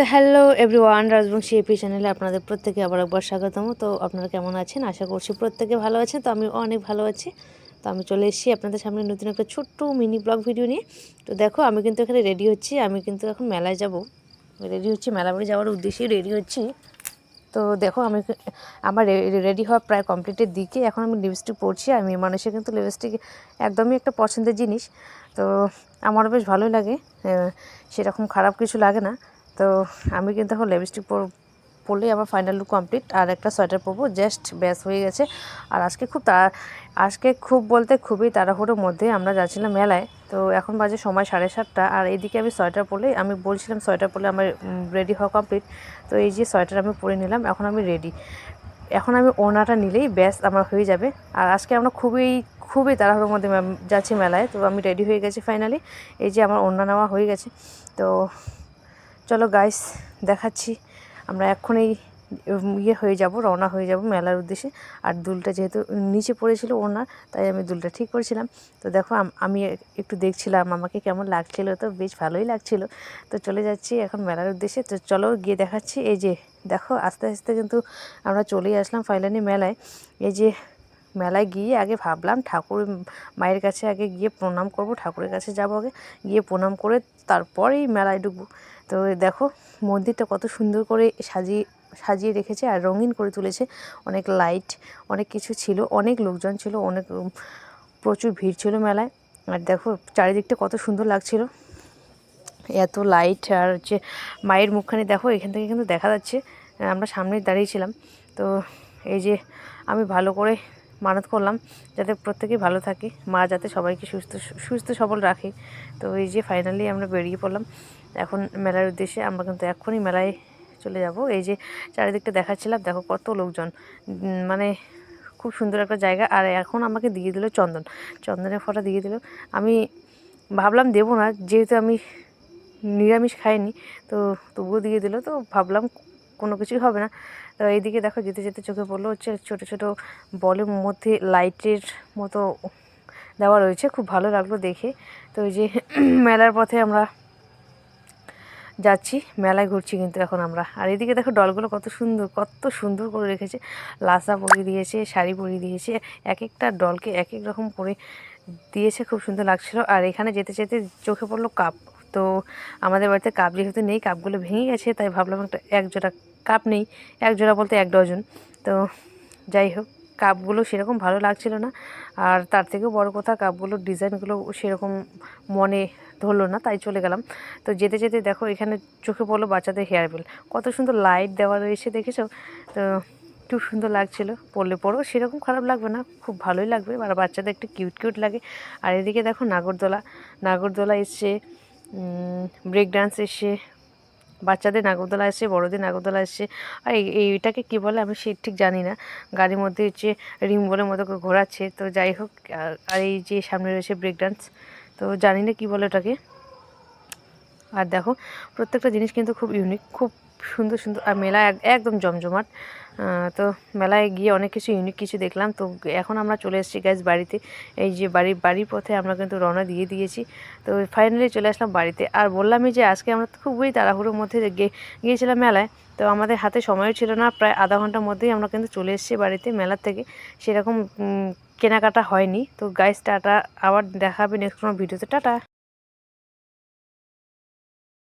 তো hello everyone Rajbanshi AP চ্যানেলে আপনাদের প্রত্যেকে আবার একবার স্বাগতম। তো আপনারা কেমন আছেন? আশা করছি প্রত্যেকে ভালো আছেন। তো আমি অনেক ভালো আছি। তো আমি চলে এসেছি আপনাদের সামনে নতুন একটা ছোট্ট মিনি ব্লগ ভিডিও নিয়ে। তো দেখো, আমি কিন্তু এখানে রেডি হচ্ছি। আমি কিন্তু এখন মেলায় যাব। রেডি হচ্ছি, মেলা বাড়ি যাওয়ার উদ্দেশ্যেই রেডি হচ্ছি। তো দেখো, আমি আমার রেডি হওয়া প্রায় কমপ্লিটের দিকে। এখন আমি লিপস্টিক পরছি। আমি মানুষের কিন্তু লিপস্টিক একদমই একটা পছন্দের জিনিস। তো আমারও বেশ ভালোই লাগে। সেরকম খারাপ কিছু লাগে না। তো আমি কিন্তু এখন লিপস্টিক পরলেই আমার ফাইনাল লুক কমপ্লিট আর একটা সোয়েটার পরবো জাস্ট ব্যাস হয়ে গেছে। আর আজকে খুব তাড়া, আজকে খুব বলতে খুবই তাড়াহুড়োর মধ্যে আমরা যাচ্ছিলাম মেলায়, তো এখন বাজে সময় সাড়ে সাতটা, আর এদিকে আমি সোয়েটার পরলে, আমি বলছিলাম সোয়েটার পরলে আমার রেডি হওয়া কমপ্লিট তো এই যে সোয়েটার আমি পরে নিলাম, এখন আমি রেডি এখন আমি ওনাটা নিলেই ব্যাস আমার হয়ে যাবে, আর আজকে আমরা খুবই খুবই তাড়াহুড়োর মধ্যে যাচ্ছি মেলায়, তো আমি রেডি হয়ে গেছি ফাইনালি এই যে আমার ওড়না নেওয়া হয়ে গেছে, তো চলো গাইস দেখাচ্ছি। আমরা এক্ষুনি ইয়ে হয়ে যাব, রওনা হয়ে যাব মেলার উদ্দেশ্যে। আর দুলটা যেহেতু নিচে পড়েছিল ওনার, তাই আমি দুলটা ঠিক করেছিলাম। তো দেখো, আমি একটু দেখছিলাম, আমাকে কেমন লাগছিল তো, বেশ ভালোই লাগছিল। তো চলে যাচ্ছি এখন মেলার উদ্দেশ্যে। তো চলো গিয়ে দেখাচ্ছি, এই যে, দেখো, আস্তে আস্তে কিন্তু আমরা চলেই আসলাম ফাইলানি মেলায়। এই যে, মেলায় গিয়ে আগে ভাবলাম, ঠাকুর, মায়ের কাছে আগে গিয়ে প্রণাম করব, ঠাকুরের কাছে যাব আগে। গিয়ে প্রণাম করে তারপরেই মেলায় ঢুকবো। তো দেখো, মন্দিরটা কত সুন্দর করে সাজিয়ে সাজিয়ে রেখেছে আর রঙিন করে তুলেছে। অনেক লাইট অনেক কিছু ছিল, অনেক লোকজন ছিল, অনেক প্রচুর ভিড় ছিল মেলায়। আর দেখো, চারিদিকটা কত সুন্দর লাগছিল। এত লাইট আর হচ্ছে মায়ের মুখখানি দেখো, এখান থেকে কিন্তু দেখা যাচ্ছে, আমরা সামনে দাঁড়িয়েছিলাম তো এই যে আমি ভালো করে মানত করলাম, যাতে প্রত্যেকেই ভালো থাকে। মা যাতে সবাইকে সুস্থ সুস্থ সবল রাখে। তো এই যে ফাইনালি আমরা বেরিয়ে পড়লাম। এখন মেলার উদ্দেশ্যে আমরা কিন্তু এখনই মেলায় চলে যাব। এই যে চারিদিকটা দেখাচ্ছিলাম, দেখো কত লোকজন। মানে খুব সুন্দর একটা জায়গা। আর এখন আমাকে দিয়ে দিল চন্দন। চন্দনের ফটো দিয়ে দিল। আমি ভাবলাম দেবো না, যেহেতু আমি নিরামিষ খাইনি, তো তবুও দিয়ে দিল। তো ভাবলাম কোনো কিছুই হবে না। তো এইদিকে দেখো যেতে যেতে চোখে পড়ল হচ্ছে ছোটো ছোটো বলের মধ্যে লাইটের মতো দেওয়া রয়েছে। খুব ভালো লাগল দেখে। তো এই যে মেলার পথে আমরা যাচ্ছি, মেলায় ঘুরছি কিন্তু এখন আমরা। আর এদিকে দেখো ডলগুলো কত সুন্দর কত সুন্দর করে রেখেছে। লাসা পরিয়ে দিয়েছে, শাড়ি পরিয়ে দিয়েছে এক একটা ডলকে এক এক রকম পরে দিয়েছে, খুব সুন্দর লাগছিল। আর এখানে যেতে যেতে চোখে পড়ল কাপ। তো আমাদের বাড়িতে কাপ যেহেতু নেই, কাপগুলো ভেঙে গেছে, তাই ভাবলাম একটা এক জোড়া কাপ নেই এক জোড়া বলতে এক ডজন। তো যাই হোক। কাপগুলো সেরকম ভালো লাগছিল না। আর তার থেকেও বড় কথা কাপগুলোর ডিজাইনগুলো সেরকম মনে ধরলো না, তাই চলে গেলাম। তো যেতে যেতে দেখো, এখানে চোখে পড়ল বাচ্চাদের হেয়ার বেল কত সুন্দর লাইট দেওয়া রয়েছে, দেখেছ? তো খুব সুন্দর লাগছিল। পরলে পরেও সেরকম খারাপ লাগবে না, খুব ভালোই লাগবে। আর বাচ্চাদের একটু কিউট কিউট লাগে। আর এদিকে দেখো, নাগরদোলা। নাগরদোলা এসছে ব্রেক ডান্স এসছে বাচ্চাদের নাগরদোলা আসছে বড়দের নাগরদোলা আসছে আর এই- এইটাকে কী বলে আমি সে ঠিক জানি না। গাড়ির মধ্যে হচ্ছে রিং বলে মতো করে ঘোরাচ্ছে। তো যাই হোক আর এই যে সামনে রয়েছে ব্রেক ডান্স তো জানি না কী বলে ওটাকে। আর দেখো, প্রত্যেকটা জিনিস কিন্তু খুব ইউনিক খুব সুন্দর সুন্দর, আর মেলা এক- একদম জমজমাট। তো মেলায় গিয়ে অনেক কিছু ইউনিক কিছু দেখলাম। তো এখন আমরা চলে এসেছি গ্যাস বাড়িতে। এই যে বাড়ি, বাড়ির পথে আমরা কিন্তু রওনা দিয়ে দিয়েছি। তো ফাইনালি চলে আসলাম বাড়িতে। আর বললামই যে আজকে আমরা খুবই তাড়াহুড়োর মধ্যে গিয়েছিলাম মেলায়। তো আমাদের হাতে সময়ও ছিল না, প্রায় আধা ঘণ্টার মধ্যেই আমরা কিন্তু চলে এসেছি বাড়িতে মেলার থেকে। সেরকম কেনাকাটা হয়নি। তো গাইস টাটা। আবার দেখা হবে নেক্সট কোনো ভিডিওতে টাটা।